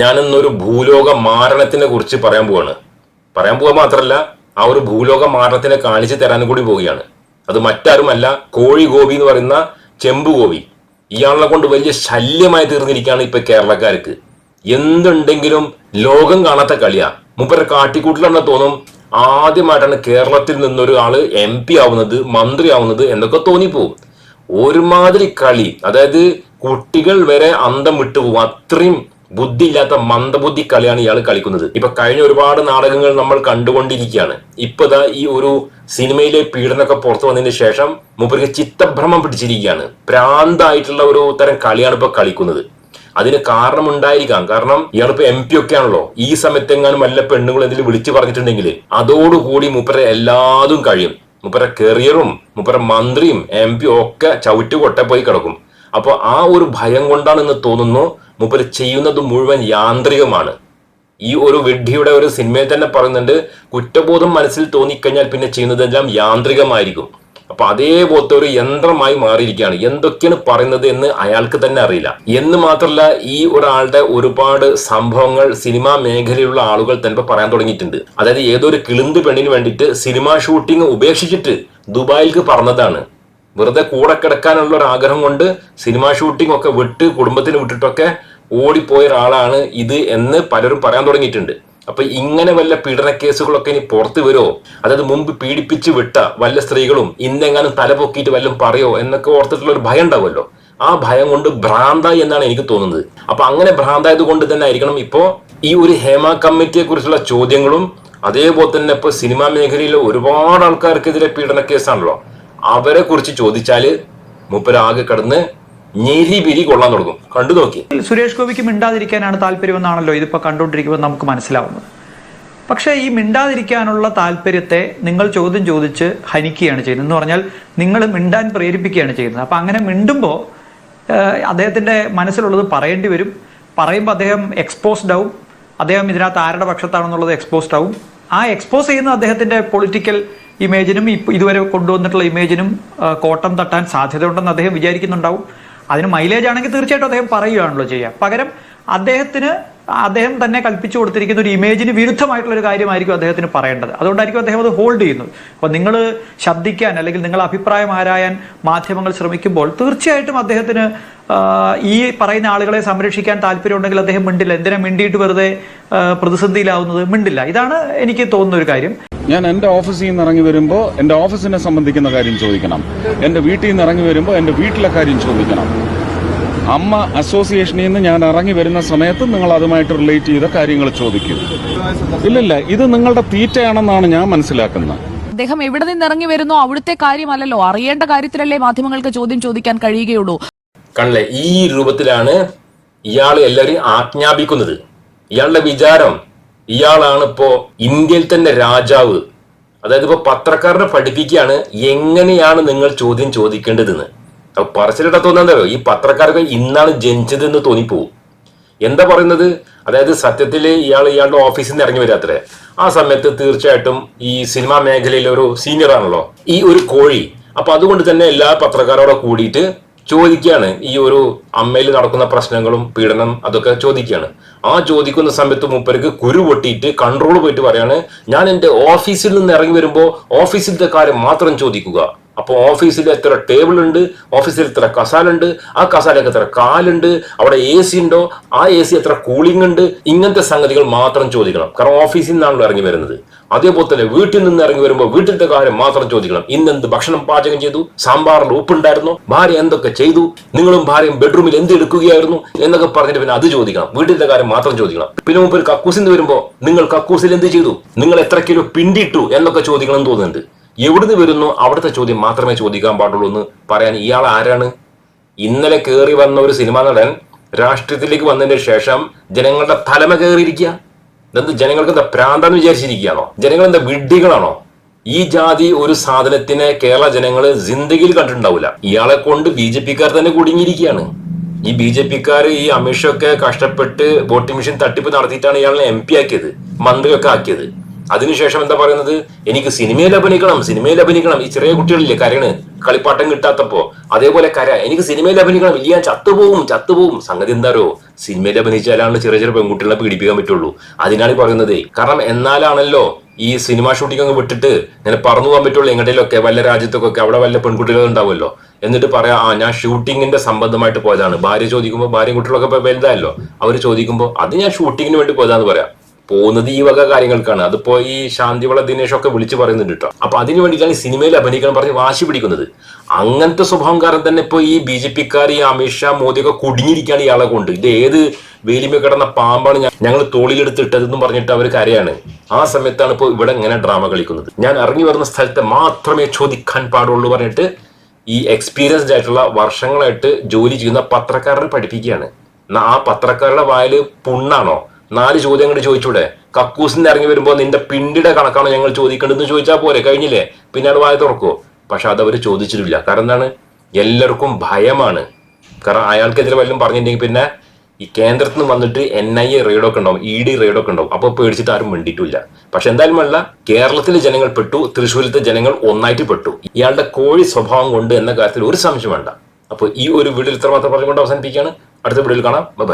ഞാനിന്നൊരു ഭൂലോക മാരണത്തിനെ കുറിച്ച് പറയാൻ പോവാണ്. പറയാൻ പോവുക മാത്രമല്ല ആ ഒരു ഭൂലോക മാരണത്തിനെ കാണിച്ചു തരാനും കൂടി പോവുകയാണ്. അത് മറ്റാരുമല്ല കോഴി ഗോപി എന്ന് പറയുന്ന ചെമ്പ് ഗോപി. ഇയാളെ കൊണ്ട് വലിയ ശല്യമായി തീർന്നിരിക്കുകയാണ് ഇപ്പൊ കേരളക്കാർക്ക്. എന്തുണ്ടെങ്കിലും ലോകം കാണാത്ത കളിയാ. മുപ്പര കാട്ടിക്കൂട്ടിലാണ് തോന്നും. ആദ്യമായിട്ടാണ് കേരളത്തിൽ നിന്നൊരു ആൾ എം പി ആവുന്നത് മന്ത്രി ആവുന്നത് എന്നൊക്കെ തോന്നിപ്പോവും. ഒരുമാതിരി കളി. അതായത് കുട്ടികൾ വരെ അന്തം വിട്ടുപോകും അത്രയും ബുദ്ധിയില്ലാത്ത മന്ദബുദ്ധി കളിയാണ് ഇയാൾ കളിക്കുന്നത്. ഇപ്പൊ കഴിഞ്ഞ ഒരുപാട് നാടകങ്ങൾ നമ്മൾ കണ്ടുകൊണ്ടിരിക്കുകയാണ്. ഇപ്പൊ ദാ ഈ ഒരു സിനിമയിലെ പീഡനമൊക്കെ പുറത്തു വന്നതിന് ശേഷം മൂപ്പർക്ക് ചിത്തഭ്രമം പിടിച്ചിരിക്കുകയാണ്. പ്രാന്തായിട്ടുള്ള ഒരു തരം കളിയാണ് ഇപ്പൊ കളിക്കുന്നത്. അതിന് കാരണമുണ്ടായിരിക്കാം. കാരണം ഇയാളിപ്പോ എം പി ഒക്കെ ആണല്ലോ. ഈ സമയത്തെങ്ങാനും വല്ല പെണ്ണുങ്ങൾ എന്തെങ്കിലും വിളിച്ചു പറഞ്ഞിട്ടുണ്ടെങ്കിൽ അതോടുകൂടി മൂപ്പരെ എല്ലാതും കഴിയും. മൂപ്പരെ കെറിയറും മൂപ്പരെ മന്ത്രിയും എം പി ഒക്കെ ചവിറ്റ് പോയി കിടക്കും. അപ്പൊ ആ ഒരു ഭയം കൊണ്ടാണെന്ന് തോന്നുന്നു മൂപ്പര് ചെയ്യുന്നത് മുഴുവൻ യാന്ത്രികമാണ്. ഈ ഒരു വിഡ്ഢിയുടെ ഒരു സിനിമയിൽ തന്നെ പറയുന്നുണ്ട് കുറ്റബോധം മനസ്സിൽ തോന്നിക്കഴിഞ്ഞാൽ പിന്നെ ചെയ്യുന്നതെല്ലാം യാന്ത്രികമായിരിക്കും. അപ്പൊ അതേപോലത്തെ ഒരു യന്ത്രമായി മാറിയിരിക്കുകയാണ്. എന്തൊക്കെയാണ് പറയുന്നത് എന്ന് അയാൾക്ക് തന്നെ അറിയില്ല. എന്ന് മാത്രമല്ല ഈ ഒരാളുടെ ഒരുപാട് സംഭവങ്ങൾ സിനിമാ മേഖലയിലുള്ള ആളുകൾ തന്നെ പറയാൻ തുടങ്ങിയിട്ടുണ്ട്. അതായത് ഏതൊരു കിളിന്ത് പെണ്ണിന് വേണ്ടിയിട്ട് സിനിമാ ഷൂട്ടിംഗ് ഉപേക്ഷിച്ചിട്ട് ദുബായിലേക്ക് പറഞ്ഞതാണ് വെറുതെ കൂടെ കിടക്കാനുള്ള ഒരു ആഗ്രഹം കൊണ്ട് സിനിമാ ഷൂട്ടിംഗ് ഒക്കെ വിട്ട് കുടുംബത്തിന് വിട്ടിട്ടൊക്കെ ഓടിപ്പോയ ഒരാളാണ് ഇത് എന്ന് പലരും പറയാൻ തുടങ്ങിയിട്ടുണ്ട്. അപ്പൊ ഇങ്ങനെ വല്ല പീഡന കേസുകളൊക്കെ ഇനി പുറത്തു വരുമോ അതായത് മുമ്പ് പീഡിപ്പിച്ച് വിട്ട വല്ല സ്ത്രീകളും ഇന്നെങ്ങാനും തല പൊക്കിയിട്ട് വല്ലതും പറയോ എന്നൊക്കെ ഓർത്തിട്ടുള്ള ഒരു ഭയം ഉണ്ടാവുമല്ലോ ആ ഭയം കൊണ്ട് ഭ്രാന്തായി എന്നാണ് എനിക്ക് തോന്നുന്നത്. അപ്പൊ അങ്ങനെ ഭ്രാന്തായത് കൊണ്ട് തന്നെ ആയിരിക്കണം ഇപ്പോ ഈ ഒരു ഹേമ കമ്മിറ്റിയെ കുറിച്ചുള്ള ചോദ്യങ്ങളും അതേപോലെ തന്നെ ഇപ്പൊ സിനിമാ മേഖലയിൽ ഒരുപാട് ആൾക്കാർക്കെതിരെ പീഡന കേസാണല്ലോ. അവരെ കുറിച്ച് ചോദിച്ചാൽ മൂപ്പരാകെ കിടന്ന് ഞെരി പിരി കൊള്ളാൻ തുടങ്ങും. കണ്ടു നോക്കി. സുരേഷ് ഗോപിക്ക് മിണ്ടാതിരിക്കാനാണ് താല്പര്യമെന്നാണല്ലോ ഇതിപ്പോ കണ്ടുകൊണ്ടിരിക്കുമ്പോൾ നമുക്ക് മനസ്സിലാവുന്നത്. പക്ഷെ ഈ മിണ്ടാതിരിക്കാനുള്ള താല്പര്യത്തെ നിങ്ങൾ ചോദ്യം ചോദിച്ച് ഹനിക്കുകയാണ് ചെയ്യുന്നത്. എന്ന് പറഞ്ഞാൽ നിങ്ങൾ മിണ്ടാൻ പ്രേരിപ്പിക്കുകയാണ് ചെയ്യുന്നത്. അപ്പം അങ്ങനെ മിണ്ടുമ്പോൾ അദ്ദേഹത്തിന്റെ മനസ്സിലുള്ളത് പറയേണ്ടി വരും. പറയുമ്പോൾ അദ്ദേഹം എക്സ്പോസ്ഡ് ആവും. അദ്ദേഹം ഇതിനകത്ത് ആരുടെ പക്ഷത്താണെന്നുള്ളത് എക്സ്പോസ്ഡ് ആവും. ആ എക്സ്പോസ് ചെയ്യുന്ന അദ്ദേഹത്തിന്റെ പൊളിറ്റിക്കൽ ഇമേജിനും ഇതുവരെ കൊണ്ടുവന്നിട്ടുള്ള ഇമേജിനും കോട്ടം തട്ടാൻ സാധ്യതയുണ്ടെന്ന് അദ്ദേഹം വിചാരിക്കുന്നുണ്ടാവും. അതിന് മൈലേജ് ആണെങ്കിൽ തീർച്ചയായിട്ടും അദ്ദേഹം പറയുകയാണല്ലോ ചെയ്യുക. പകരം അദ്ദേഹത്തിന് അദ്ദേഹം തന്നെ കൽപ്പിച്ചു കൊടുത്തിരിക്കുന്ന ഒരു ഇമേജിന് വിരുദ്ധമായിട്ടുള്ള ഒരു കാര്യമായിരിക്കും അദ്ദേഹത്തിന് പറയേണ്ടത്. അതുകൊണ്ടായിരിക്കും അദ്ദേഹം അത് ഹോൾഡ് ചെയ്യുന്നത്. അപ്പോൾ നിങ്ങൾ ശബ്ദിക്കാൻ അല്ലെങ്കിൽ നിങ്ങൾ അഭിപ്രായം ആരായാൻ മാധ്യമങ്ങൾ ശ്രമിക്കുമ്പോൾ തീർച്ചയായിട്ടും അദ്ദേഹത്തിന് ഈ പറയുന്ന ആളുകളെ സംരക്ഷിക്കാൻ താല്പര്യമുണ്ടെങ്കിൽ അദ്ദേഹം മിണ്ടില്ല. എന്തിനാ മിണ്ടിയിട്ട് വെറുതെ പ്രതിസന്ധിയിലാവുന്നത്? മിണ്ടില്ല. ഇതാണ് എനിക്ക് തോന്നുന്ന ഒരു കാര്യം. ഞാൻ എന്റെ ഓഫീസിൽ നിന്ന് ഇറങ്ങി വരുമ്പോൾ എന്റെ ഓഫീസിനെ സംബന്ധിക്കുന്ന കാര്യം ചോദിക്കണം. എന്റെ വീട്ടിൽ നിന്ന് ഇറങ്ങി വരുമ്പോൾ എന്റെ വീട്ടിലെ കാര്യം ചോദിക്കണം. അമ്മ അസോസിയേഷനിൽ നിന്ന് ഞാൻ ഇറങ്ങി വരുന്ന സമയത്ത് നിങ്ങൾ അതുമായിട്ട് റിലേറ്റ് ചെയ്ത കാര്യങ്ങൾ ചോദിക്കും. ഇല്ലില്ല ഇത് നിങ്ങളുടെ തീറ്റയാണെന്നാണ് ഞാൻ മനസ്സിലാക്കുന്നത്. അദ്ദേഹം എവിടെ നിന്ന് ഇറങ്ങി വരുന്നോ അവിടുത്തെ കാര്യമല്ലല്ലോ. അറിയേണ്ട കാര്യത്തിലല്ലേ മാധ്യമങ്ങൾക്ക് ചോദ്യം ചോദിക്കാൻ കഴിയുകയുള്ളൂ. കണ്ടില്ലേ ഈ രൂപത്തിലാണ് ഇയാൾ എല്ലാവരെയും ആജ്ഞാപിക്കുന്നത്. ഇയാളുടെ വിചാരം ഇയാളാണ് ഇപ്പോ ഇന്ത്യയിൽ തന്നെ രാജാവ്. അതായത് ഇപ്പൊ പത്രക്കാരനെ പഠിപ്പിക്കുകയാണ് എങ്ങനെയാണ് നിങ്ങൾ ചോദ്യം ചോദിക്കേണ്ടതെന്ന്. അപ്പൊ പറച്ചിലിട്ട തോന്നാന്തോ ഈ പത്രക്കാർക്ക് ഇന്നാണ് ജനിച്ചതെന്ന് തോന്നിപ്പോവും. എന്താ പറയുന്നത്? അതായത് സത്യത്തിൽ ഇയാൾ ഇയാളുടെ ഓഫീസിൽ നിന്ന് ഇറങ്ങി വരാത്രേ ആ സമയത്ത് തീർച്ചയായിട്ടും ഈ സിനിമാ മേഖലയിലെ ഒരു സീനിയർ ആണല്ലോ ഈ ഒരു കോഴി. അപ്പൊ അതുകൊണ്ട് തന്നെ എല്ലാ പത്രക്കാരോടെ കൂടിയിട്ട് ചോദിക്കുകയാണ്. ഈ ഒരു അമ്മയിൽ നടക്കുന്ന പ്രശ്നങ്ങളും പീഡനം അതൊക്കെ ചോദിക്കുകയാണ്. ആ ചോദിക്കുന്ന സമയത്ത് മൂപ്പർക്ക് കുരു പൊട്ടിയിട്ട് കൺട്രോൾ പോയിട്ട് പറയാണ് ഞാൻ എന്റെ ഓഫീസിൽ നിന്ന് ഇറങ്ങി വരുമ്പോൾ ഓഫീസിലത്തെ കാര്യം മാത്രം ചോദിക്കുക. അപ്പോൾ ഓഫീസിൽ എത്ര ടേബിൾ ഉണ്ട് ഓഫീസിൽ എത്ര കസാലുണ്ട് ആ കസാലക്ക് എത്ര കാലുണ്ട് അവിടെ എ സി ഉണ്ടോ ആ എ സി എത്ര കൂളിംഗ് ഉണ്ട് ഇങ്ങനത്തെ സംഗതികൾ മാത്രം ചോദിക്കണം. കാരണം ഓഫീസിൽ നിന്നാണല്ലോ ഇറങ്ങി വരുന്നത്. അതേപോലെ തന്നെ വീട്ടിൽ നിന്ന് ഇറങ്ങി വരുമ്പോൾ വീട്ടിലത്തെ കാര്യം മാത്രം ചോദിക്കണം. ഇന്നെന്ത് ഭക്ഷണം പാചകം ചെയ്തു? സാമ്പാറിൽ ഉപ്പുണ്ടായിരുന്നോ? ഭാര്യ എന്തൊക്കെ ചെയ്തു? നിങ്ങളും ഭാര്യയും ബെഡ്റൂമിൽ എന്ത് എടുക്കുകയായിരുന്നു? എന്നൊക്കെ പറഞ്ഞിട്ട് പിന്നെ അത് ചോദിക്കണം. വീട്ടിലത്തെ കാര്യം മാത്രം ചോദിക്കണം. പിന്നെ മുമ്പ് കക്കൂസിൽ വരുമ്പോൾ നിങ്ങൾ കക്കൂസിൽ എന്ത് ചെയ്തു? നിങ്ങൾ എത്ര കിലോ പിണ്ടിട്ടു എന്നൊക്കെ ചോദിക്കണം എന്ന് തോന്നുന്നുണ്ട്. എവിടുന്ന് വരുന്നു? അവിടുത്തെ ചോദ്യം മാത്രമേ ചോദിക്കാൻ പാടുള്ളൂ എന്ന് പറയാൻ ഇയാൾ ആരാണ്? ഇന്നലെ കയറി വന്ന ഒരു സിനിമാ നടൻ രാഷ്ട്രീയത്തിലേക്ക് വന്നതിന് ശേഷം ജനങ്ങളുടെ തലമ കയറിയിരിക്കുക. ഇതെന്ത് ജനങ്ങൾക്ക് എന്താ പ്രാന്താന്ന് വിചാരിച്ചിരിക്കുകയാണോ? ജനങ്ങൾ എന്താ വിഡ്ഢികളാണോ? ഈ ജാതി ഒരു സാധനത്തിനെ കേരള ജനങ്ങൾ ജിന്ദഗിയിൽ കണ്ടിട്ടുണ്ടാവില്ല ഇയാളെ കൊണ്ട് ബി ജെ പിക്കാർ തന്നെ കുടുങ്ങിയിരിക്കുകയാണ്. ഈ ബി ജെ പിക്കാർ ഈ അമിഷൊക്കെ കഷ്ടപ്പെട്ട് വോട്ടിംഗ് മെഷീൻ തട്ടിപ്പ് നടത്തിയിട്ടാണ് ഇയാളെ എം പി ആക്കിയത് മന്ത്രിയൊക്കെ ആക്കിയത്. അതിനുശേഷം എന്താ പറയുന്നത്? എനിക്ക് സിനിമയിൽ അഭിനയിക്കണം സിനിമയിൽ അഭിനയിക്കണം. ഈ ചെറിയ കുട്ടികളില്ലേ കരണ് കളിപ്പാട്ടം കിട്ടാത്തപ്പോ. അതേപോലെ കര. എനിക്ക് സിനിമയിൽ അഭിനയിക്കണം. ഇല്ല ഞാൻ ചത്തുപോകും ചത്തുപോകും. സംഗതി എന്താരോ സിനിമയിൽ അഭിനയിച്ചാലാണ് ചെറിയ ചെറിയ പെൺകുട്ടികളെ പീഡിപ്പിക്കാൻ പറ്റുള്ളൂ. അതിനാണ് പറയുന്നത്. കാരണം എന്നാലാണല്ലോ ഈ സിനിമ ഷൂട്ടിംഗ് അങ്ങ് വിട്ടിട്ട് ഇങ്ങനെ പറന്നു പോകാൻ പറ്റുള്ളൂ. എങ്ങോട്ടേലൊക്കെ വല്ല രാജ്യത്തൊക്കെ അവിടെ വല്ല പെൺകുട്ടികൾ ഉണ്ടാവുമല്ലോ. എന്നിട്ട് പറയാം ആ ഞാൻ ഷൂട്ടിങ്ങിന്റെ സംബന്ധമായിട്ട് പോയതാണ്. ഭാര്യ ചോദിക്കുമ്പോൾ ഭാര്യ കുട്ടികളൊക്കെ വലുതായല്ലോ. അവർ ചോദിക്കുമ്പോൾ അത് ഞാൻ ഷൂട്ടിങ്ങിന് വേണ്ടി പോയതാന്ന് പറയാം. പോകുന്നത് ഈ വക കാര്യങ്ങൾക്കാണ്. അതിപ്പോ ഈ ശാന്തിവള ദിനേഷൊക്കെ ഒക്കെ വിളിച്ചു പറയുന്നുണ്ട് കേട്ടോ. അപ്പൊ അതിനു വേണ്ടിയിട്ടാണ് ഈ സിനിമയിൽ അഭിനയിക്കാൻ പറഞ്ഞ് വാശി പിടിക്കുന്നത്. അങ്ങനത്തെ സ്വഭാവം കാരണം തന്നെ ഇപ്പൊ ഈ ബി ജെ പിക്കാർ ഈ അമിത്ഷാ മോദി ഒക്കെ കുടുങ്ങിയിരിക്കുകയാണ് ഇയാളെ കൊണ്ട്. ഇത് ഏത് വേലിമ കിടന്ന പാമ്പാണ് ഞങ്ങൾ തോളിലെടുത്തിട്ടതെന്നും പറഞ്ഞിട്ട് അവർ കരയാണ്. ആ സമയത്താണ് ഇപ്പോൾ ഇവിടെ ഇങ്ങനെ ഡ്രാമ കളിക്കുന്നത്. ഞാൻ ഇറങ്ങി വരുന്ന സ്ഥലത്തെ മാത്രമേ ചോദിക്കാൻ പാടുള്ളൂ പറഞ്ഞിട്ട് ഈ എക്സ്പീരിയൻസ്ഡ് ആയിട്ടുള്ള വർഷങ്ങളായിട്ട് ജോലി ചെയ്യുന്ന പത്രക്കാരനെ പഠിപ്പിക്കുകയാണ്. ആ പത്രക്കാരുടെ വായിൽ പുണ്ണാണോ? നാല് ചോദ്യങ്ങൾ ചോദിച്ചൂടെ? കക്കൂസിന്ന് ഇറങ്ങി വരുമ്പോൾ നിന്റെ പിണ്ടിയുടെ കണക്കാണ് ഞങ്ങൾ ചോദിക്കേണ്ടതെന്ന് ചോദിച്ചാൽ പോരെ കഴിഞ്ഞില്ലേ? പിന്നെ അത് വായ തുറക്കോ. പക്ഷെ അത് അവർ ചോദിച്ചിട്ടില്ല. കാരണം എന്താണ്? എല്ലാവർക്കും ഭയമാണ്. കാരണം അയാൾക്കെതിരെ വല്ലതും പറഞ്ഞിട്ടുണ്ടെങ്കിൽ പിന്നെ ഈ കേന്ദ്രത്തിൽ നിന്ന് വന്നിട്ട് എൻ ഐ എ റെയ്ഡൊക്കെ ഉണ്ടാവും ഇ ഡി റെയ്ഡൊക്കെ ഉണ്ടാവും. അപ്പോൾ പേടിച്ചിട്ട് ആരും വേണ്ടിയിട്ടില്ല പക്ഷെ എന്തായാലും അല്ല കേരളത്തിലെ ജനങ്ങൾ പെട്ടു തൃശ്ശൂരിലത്തെ ജനങ്ങൾ ഒന്നായിട്ട് പെട്ടു. ഇയാളുടെ കോഴി സ്വഭാവം കൊണ്ട് എന്ന കാര്യത്തിൽ ഒരു സംശയം വേണ്ട. അപ്പോൾ ഈ ഒരു വീഡിയോ ഇത്ര മാത്രം പറഞ്ഞുകൊണ്ട് അവസാനിപ്പിക്കുകയാണ്. അടുത്ത വീഡിയോയിൽ കാണാം. ബൈ